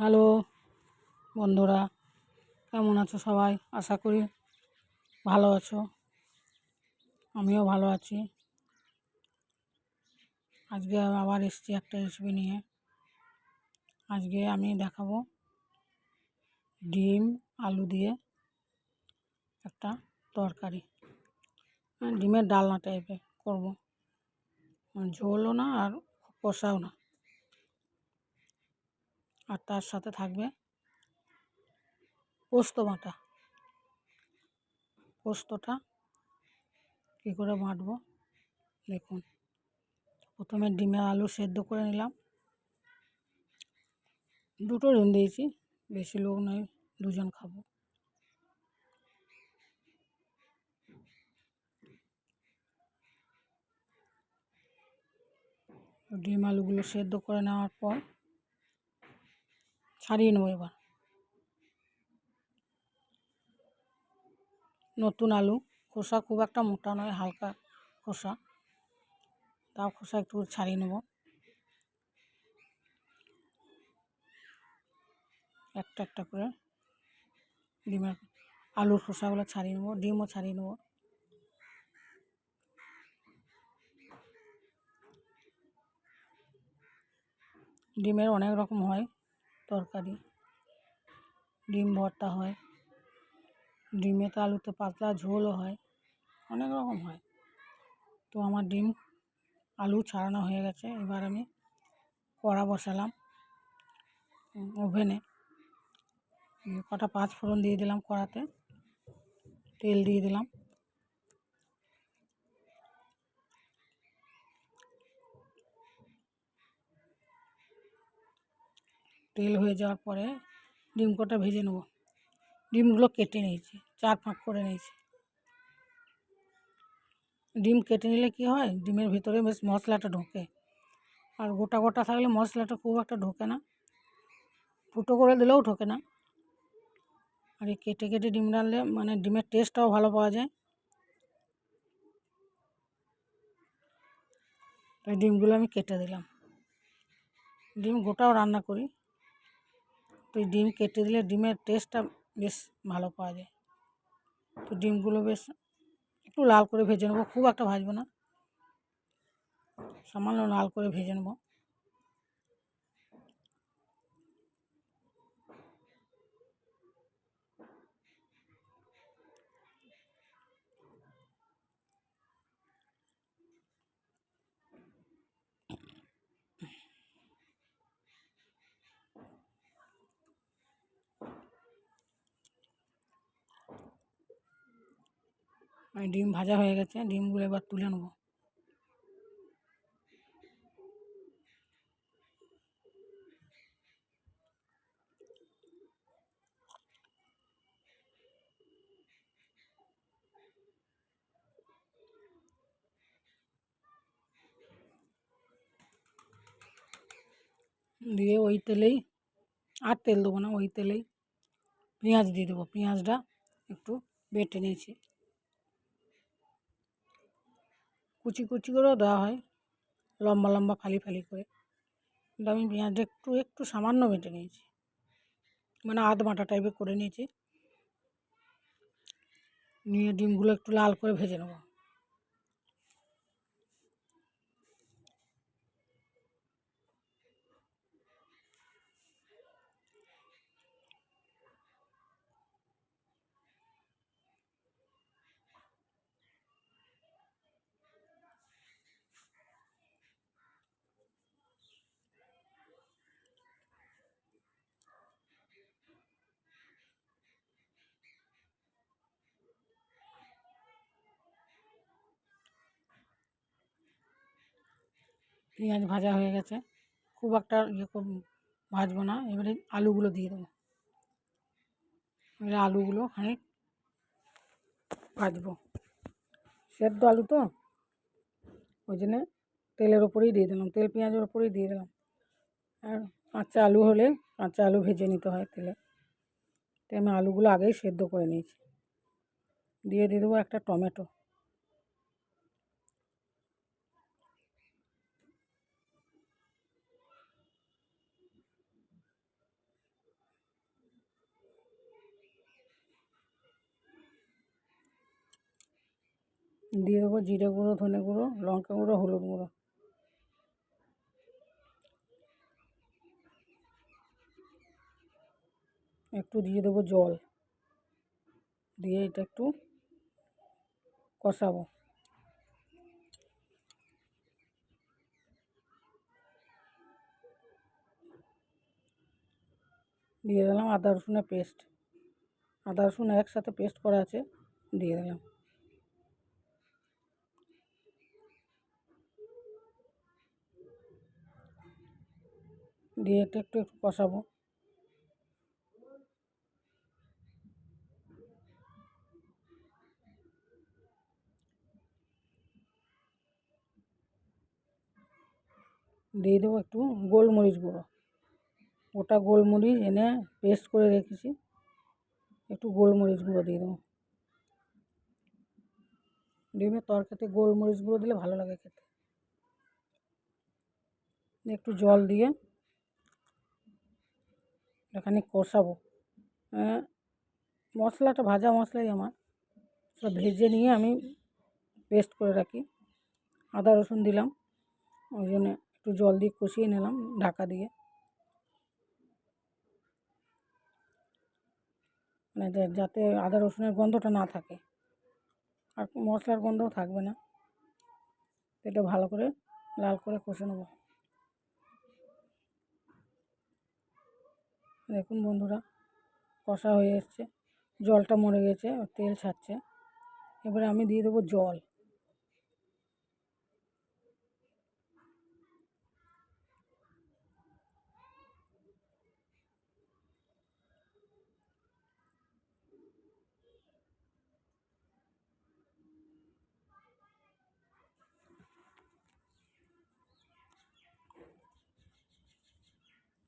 Hello বন্ধুরা কেমন আছো সবাই? আশা করি ভালো আছো। আমিও ভালো আছি। আজকে আবার এসেছি একটা রেসিপি নিয়ে। আজকে আমি দেখাবো ডিম আলু দিয়ে একটা তরকারি। হ্যাঁ, ডিমের ডালনা টাইপের করব। ঝোলও না আর কষাও না। আর তার সাথে থাকবে পোস্ত বাটা পোস্তটা কী করে বাটবো? দেখুন, প্রথমে ডিমে আলু সেদ্ধ করে নিলাম। দুটো ডিম দিয়েছি, বেশি লোক নয়, দুজন খাব। ডিম আলুগুলো সেদ্ধ করে নেওয়ার পর ছাড়িয়ে নেব এবার। নতুন আলু। খোসা খুব একটা মোটা নয়, হালকা খোসা। তাও খোসা একটু ছাড়িয়ে নেব। একটা একটা করে ডিমের আলুর খোসাগুলো ছাড়িয়ে নেব, ডিমও ছাড়িয়ে নেব। ডিমের অনেক রকম হয়। তরকারি। ডিম ভর্তা হয়। ডিমেতে আলুতে পাতলা ঝোলও হয়। অনেক রকম হয়। তো আমার ডিম আলু ছাড়ানো হয়ে গেছে। এবার আমি কড়া বসালাম ওভেনে। কটা পাঁচ ফোড়ন দিয়ে দিলাম কড়াতে। তেল দিয়ে দিলাম। তেল হয়ে যাওয়ার পরে ডিম কটা ভেজে নেব। ডিমগুলো কেটে নিয়েছি, চার ফাঁক করে নিয়েছি। ডিম কেটে নিলে কি হয়? ডিমের ভিতরে বেশ মশলাটা ঢোকে। আর গোটা গোটা থাকলে মশলাটা খুব একটা ঢোকে না। ফুটো করে দিলেও ঢোকে না। আর এই কেটে কেটে ডিম রানলে মানে ডিমের টেস্টটাও ভালো পাওয়া যায়। তাই ডিমগুলো আমি কেটে দিলাম। ডিম গোটাও রান্না করি। তো এই ডিম কেটে দিলে ডিমের টেস্টটা বেশ ভালো পাওয়া যায়। তো ডিমগুলো বেশ একটু লাল করে ভেজে নেব, খুব একটা ভাজবো না। সামান্য লাল করে ভেজে নেব। ডিম ভাজা হয়ে গেছে, ডিমগুলো এবার তুলে নেব। দিয়ে ওই তেলেই, আর তেল দেবো না, ওই তেলেই পেঁয়াজ দিয়ে দেবো। পেঁয়াজটা একটু বেটে নিয়েছি। কুচি কুচি করেও দেওয়া হয়, লম্বা লম্বা ফালি ফালি করে। কিন্তু আমি পেঁয়াজটা একটু একটু সামান্য বেটে নিয়েছি। মানে আধ বাটা টাইপের করে নিয়েছি। নিয়ে ডিমগুলো একটু লাল করে ভেজে নেব। পেঁয়াজ ভাজা হয়ে গেছে। খুব একটা ইয়ে ভাজবো না। এবারে আলুগুলো দিয়ে দেবো। এবারে আলুগুলো খানিক ভাজবো। সেদ্ধ আলু তো? ওই জন্যে তেলের ওপরেই দিয়ে দিলাম। তেল পেঁয়াজের ওপরেই দিয়ে দিলাম। আর কাঁচা আলু হলে কাঁচা আলু ভেজে নিতে হয় তেলে। তাই আমি আলুগুলো আগেই সেদ্ধ করে নিয়েছি। দিয়ে দিয়ে দেবো একটা টমেটো। দিয়ে দেবো জিরে গুঁড়ো, ধনে গুঁড়ো, লঙ্কা গুঁড়ো, হলুদ গুঁড়ো। একটু দিয়ে দেবো জল। দিয়ে এটা একটু কষাবো। দিয়ে দিলাম আদা রসুনের পেস্ট। আদা রসুন একসাথে পেস্ট করা আছে, দিয়ে দিলাম। দিয়ে এটা একটু একটু কষাবো। দিয়ে দেবো একটু গোলমরিচ গুঁড়ো। গোটা গোলমরিচ এনে পেস্ট করে রেখেছি। একটু গোলমরিচ গুঁড়ো দিয়ে দেবো। ডিমের তরকারিতে গোলমরিচ গুঁড়ো দিলে ভালো লাগে খেতে। একটু জল দিয়ে এখানে কষাবো। হ্যাঁ, মশলাটা ভাজা মশলাই আমার। সব ভেজে নিয়ে আমি পেস্ট করে রাখি। আদা রসুন দিলাম ওই জন্য একটু জল দিয়ে কষিয়ে নিলাম ঢাকা দিয়ে। মানে যাতে আদা রসুনের গন্ধটা না থাকে। আর মশলার গন্ধও থাকবে না। এটা ভালো করে লাল করে কষে নেব। দেখুন বন্ধুরা, কষা হয়ে এসছে। জলটা মরে গেছে তেল ছাড়ছে। এবারে আমি দিয়ে দেবো জল।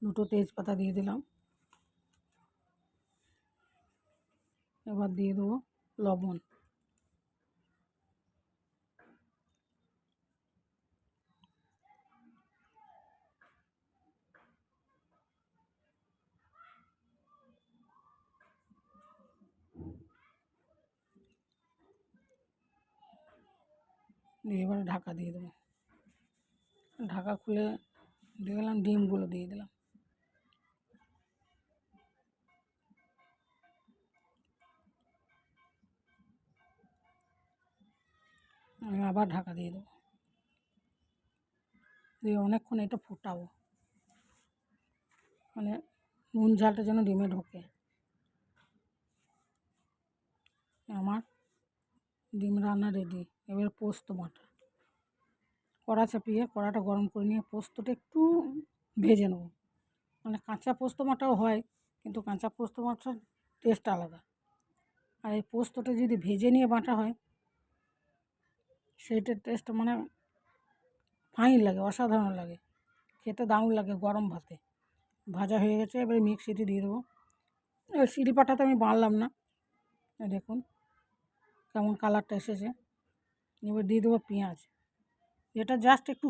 দুটো তেজপাতা দিয়ে দিলাম। এবার দিয়ে দেবো, লবণ। দিয়ে এবারে ঢাকা দিয়ে দেবো। ঢাকা খুলে দিয়ে দিলাম, ডিমগুলো দিয়ে দিলাম। আমি আবার ঢাকা দিয়ে দেবো। দিয়ে অনেকক্ষণ এটা ফোটাবো। মানে নুন ঝালটা যেন ডিমে ঢোকে। আমার ডিম রান্না রেডি এবার পোস্ত বাটা। কড়া চাপিয়ে কড়াটা গরম করে নিয়ে পোস্তটা একটু ভেজে নেব। মানে কাঁচা পোস্ত বাটাও হয়, কিন্তু কাঁচা পোস্ত বাটার টেস্ট আলাদা। আর এই পোস্তটা যদি ভেজে নিয়ে বাটা হয় সেইটার টেস্ট মানে ফাইন লাগে, অসাধারণ লাগে। খেতে দারুণ লাগে গরম ভাতে। ভাজা হয়ে গেছে, এবারে মিক্সিতে দিয়ে দেবো। এবার তো আমি বাড়লাম না। দেখুন, কেমন কালারটা এসেছে। এবার দিয়ে দেবো পেঁয়াজ। এটা জাস্ট একটু